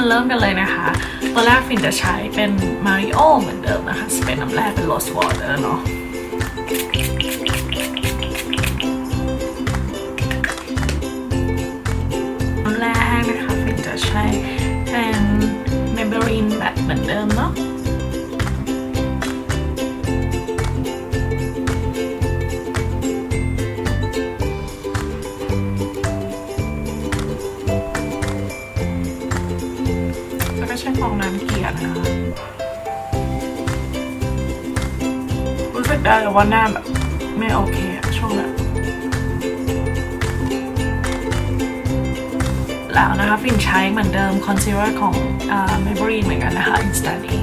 มาเริ่มกันเลยนะคะ ตัวแรกฟินจะใช้เป็นมาริโอเหมือนเดิมนะคะสเปนน้ำแร่เป็นโรสวอเตอร์เนาะน้ำแรกนะคะฟินจะใช้เป็นเมเบรีนแบบเหมือนเดิมเนาะ ฟองน้ำเกลี่ยนะคะรู้สึกได้เลยว่าหน้าแบบไม่โอเคอะช่วงนั้นแล้วนะคะฟินใช้เหมือนเดิมคอนซีลเลอร์ของอ่า Maybelline เหมือนกันนะคะอินสตาดี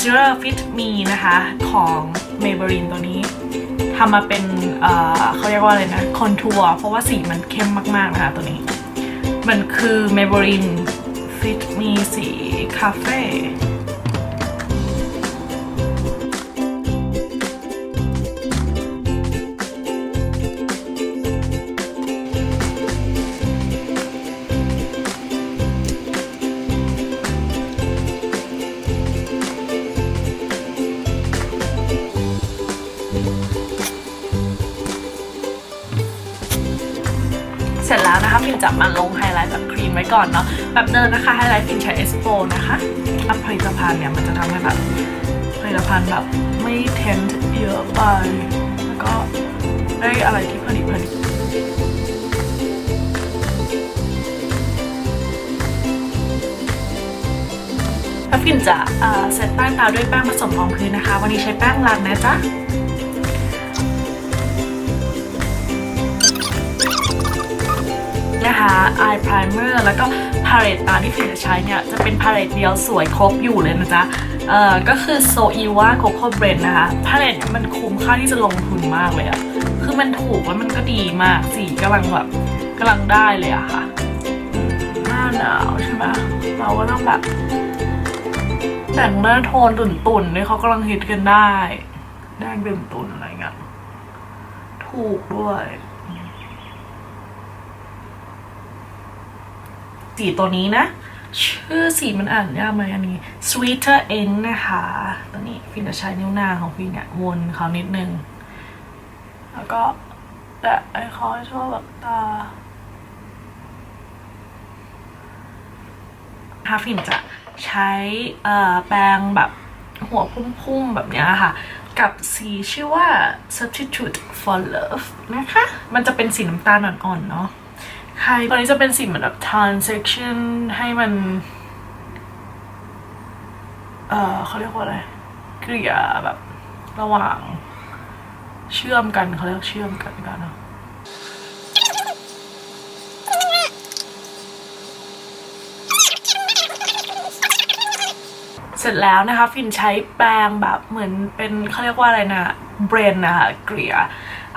คอนซีลเลอร์ฟิตมีนะคะของ Maybelline ตัวนี้ทำมาเป็นเเขาเรียกว่าอะไรนะคอนทัวร์เพราะว่าสีมันเข้มมากๆนะคะตัวนี้ มันคือ Maybelline Fit Me สีคาเฟ่ เสร็จแล้วนะคะฟินจับมาลงไฮไลท์แบบครีมไว้ก่อนเนาะแบบเดินนะคะไฮไลท์ฟินใช้เอสโปนะคะอัพผลิตภัณฑ์เนี่ยมันจะทำให้แบบผลิตภัณฑ์แบบไม่เทนเยอะไปแล้วก็ได้อะไรที่พอดีพอดีแล้วฟินจะเอ่อเซตใต้ตาด้วยแป้งผสมรองพื้นนะคะ วันนี้ใช้แป้งรันนะจ๊ะ นะคะ eye primer แล้วก็พาเลตตาที่ฟิจะใช้เนี่ย จะเป็นพาเลตเดียวสวยครบอยู่เลยนะจ๊ะ เอ่อ ก็คือ so Eva Coco Blend นะคะ พาเลตเนี่ยมันคุ้มค่าที่จะลงทุนมากเลยอะคือมันถูกแล้วมันก็ดีมาก สีกำลังแบบกำลังได้เลยอะค่ะหน้าหนาวใช่ไหมเราก็ต้องแบบแต่งหน้าโทนตุ่นๆเนี่ยเขากำลังฮิตกันได้แดงตุ่นอะไรเงี้ยถูกด้วย สีตัวนี้นะ ชื่อสีมันอ่านยากไหมอันนี้ sweeter ink นะคะ ตัวนี้ฟินจะใช้นิ้วนางของฟินเนี่ยวนเขานิดนึง แล้วก็แตะไอ้เขาให้ชอบแบบตาถ้าฟินจะใช้แปรงแบบหัวพุ่มๆ แบบเนี้ยค่ะ กับสีชื่อว่า substitute for love นะคะ มันจะเป็นสีน้ำตาลอ่อนๆ เนาะ ใช่ตัวนี้จะเป็นสีเหมือนแบบ transaction ให้มัน เอ่อเขาเรียกว่าอะไรเกลี่ยแบบระหว่างเชื่อมกันเขาเรียกเชื่อมกันกันเนอะเสร็จแล้วนะคะ ฟินใช้แปรงแบบเหมือนเป็นเขาเรียกว่าอะไรนะเบรนนะคะเกลี่ย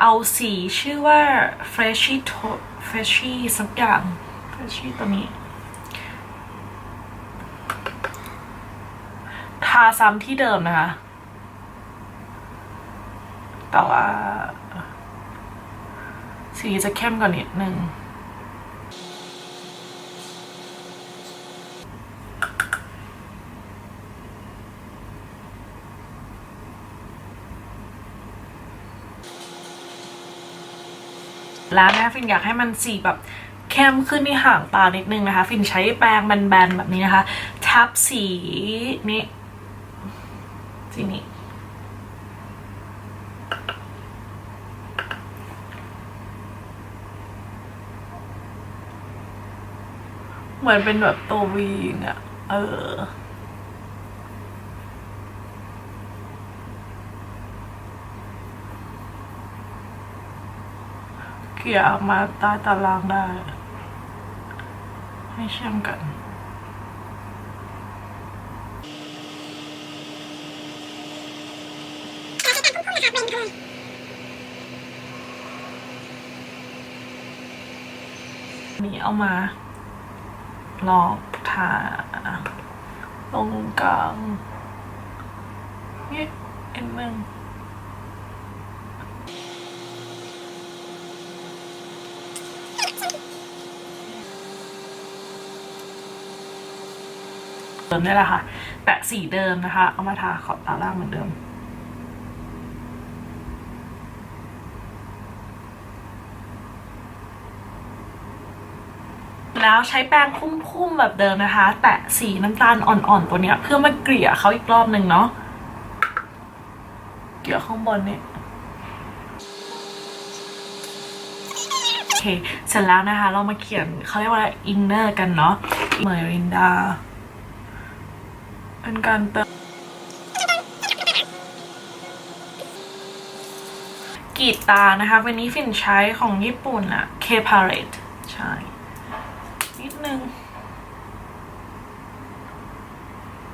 เอาสีชื่อว่า freshy แฟชชี่สักอย่างเฟชชี่ตัวนี้ ทาซ้ำที่เดิมนะคะ แต่ว่า สีจะเข้มกว่านิดนึง แล้วนะฟินอยากให้มันสีแบบเข้มขึ้นที่ห่างตานิดนึงนะคะ ฟินใช้แปรงแบนๆแบบนี้นะคะทับสีนี้สีนี้เหมือนเป็นแบบตัววีเนี่ยเออ เกี่ยออกมาใต้ตารางได้ ให้เชื่อมกันนี้เอามาลองทาตรงกลางเนี่ยเอ็นหนึ่ง เดิมนี่แหละค่ะ แปะสีเดิมนะคะ เอามาทาขอบตาล่างเหมือนเดิมแล้วใช้แป้งพุ่มๆแบบเดิมนะคะ แตะสีน้ำตาลอ่อนๆตัวเนี้ย เพื่อมาเกลี่ยเขาอีกรอบหนึ่งเนาะเกลี่ยข้างบนเนี่ยโอเคเสร็จแล้วนะคะ เรามาเขียนเขาเรียกว่าอินเนอร์กันเนาะเมอรินดา เป็นการเติมกีดตานะคะวันนี้ฟินใช้ของญี่ปุ่นอะ K Palette ใช่ นิดนึง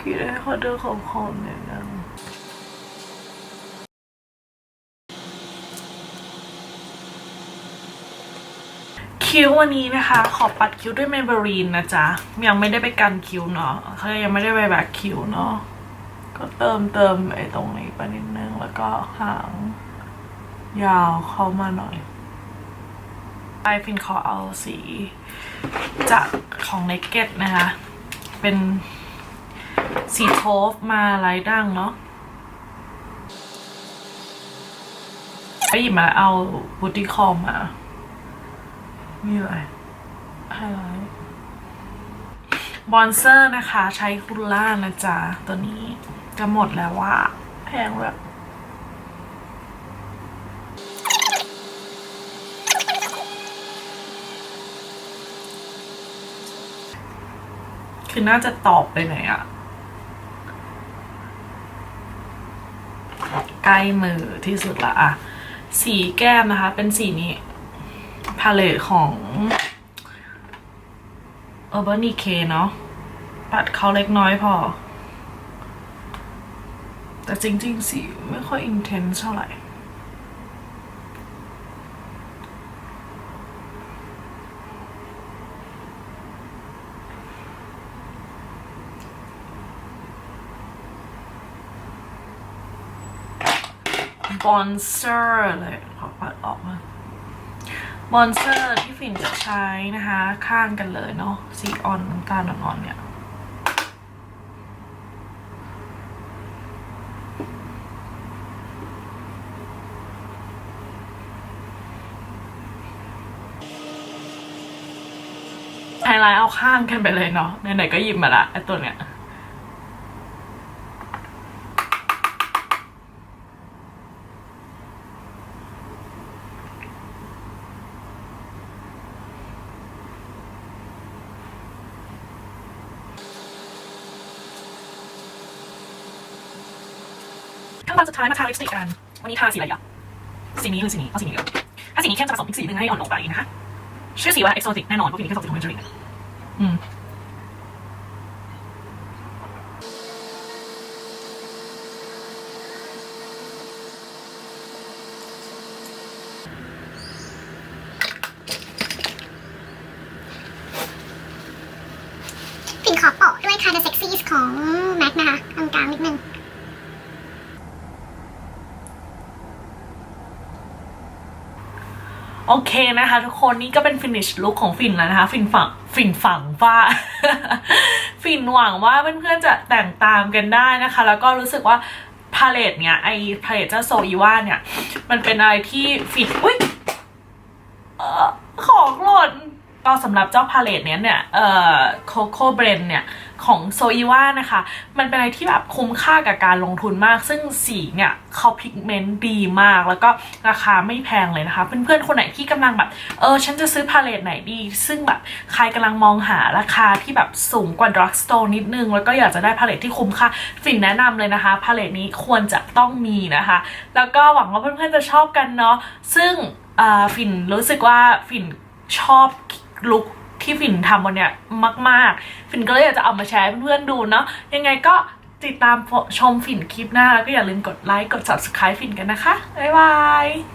กีดให้เขาเดินขอบๆหน่อยนึง คิ้ววันนี้นะคะ ขอปัดคิ้วด้วยเมเบรีนนะจ๊ะ ยังไม่ได้ไปกันคิ้วเนาะเขายังไม่ได้ไปแบกคิ้วเนาะก็เติมเติมไอ้ตรงนี้ไปนิดนึงแล้วก็หาง ยาวเข้ามาหน่อยไอฟินขอเอาสีจากของ Naked นะคะ เป็นสีโทฟมาลายดั้งเนาะไปหยิบมาเอาบูตี้คอมมา นี่เลยไฮไลท์บอนเซอร์นะคะใช้คุลล่านะจ๊ะ ตัวนี้จะหมดแล้วว่าแพงแบบคือน่าจะตอบไปไหนอะใกล้มือที่สุดละอะ สีแก้มนะคะ เป็นสีนี้ พาเลตของ Urban Decay เนาะปัดเขาเล็กน้อยพอ แต่จริง ๆ สีไม่ค่อยอินเทนส์เท่าไหร่บอนเซอร์เลยขอปัดออกมา บอนสเซอร์ที่ฝิ่นจะใช้นะคะ ข้างกันเลยเนาะสีอ่อนน้ำตาลอ่อนๆเนี่ยไฮไลท์เอาข้างกันไปเลยเนาะไหนๆก็หยิบมาละไอตัวเนี้ยั้นสุดท้ายมาทาลิปสติกกัน วันนี้ทาสีอะไรอะสีนี้หรือสีนี้เอาสีนี้เดียถ้าสีนี้เข้มจะผสมอีกสีหนึ่งให้อ่อนลงไปนะคะชื่อสีว่า exotic แน่นอนเพราะสีนี้แค่สองสีของเมนจรินอืมขอโปะด้วยคาร์ดเซ็กซี่ของแม็กนะคะตรงกลางนิดนึง โอเคนะคะ ทุกคนนี่ก็เป็นฟินิชลุคของฟินแล้วนะคะ ฟินฝังฟินฝังว่า ฟินหวังว่าเพื่อนๆจะแต่งตามกันได้นะคะ แล้วก็รู้สึกว่าพาเลตเนี้ยไอพาเลตเจ้าโซอีว่าเนี่ย มันเป็นอะไรที่ฟินอุ้ยอของหล่น ก็สำหรับเจ้าพาเลตเนี้ยเนี่ยเอ่อโคโค่เบรนเนี่ยของโซอีว่านะคะ มันเป็นอะไรที่แบบคุ้มค่ากับการลงทุนมาก ซึ่งสีเนี่ยเขาพิกเมนต์ดีมาก แล้วก็ราคาไม่แพงเลยนะคะ เพื่อนๆ คนไหนที่กำลังแบบ เออ ฉันจะซื้อพาเลตไหนดี ซึ่งแบบใครกำลังมองหาราคาที่แบบสูงกว่าดรักสโตร์นิดนึง แล้วก็อยากจะได้พาเลตที่คุ้มค่าฟินแนะนำเลยนะคะ พาเลตนี้ควรจะต้องมีนะคะ แล้วก็หวังว่าเพื่อนๆ จะชอบกันเนาะ ซึ่งอ่าฟินรู้สึกว่าฟินชอบ ลุคที่ฝิ่นทำวันเนี้ยมาก ๆ ฝิ่นก็เลยอยากจะเอามาแชร์เพื่อนๆดูเนาะยังไงก็ติดตามชมฝิ่นคลิปหน้าแล้วก็อย่าลืมกดไลค์กด subscribe ฝิ่นกันนะคะ บ๊ายบาย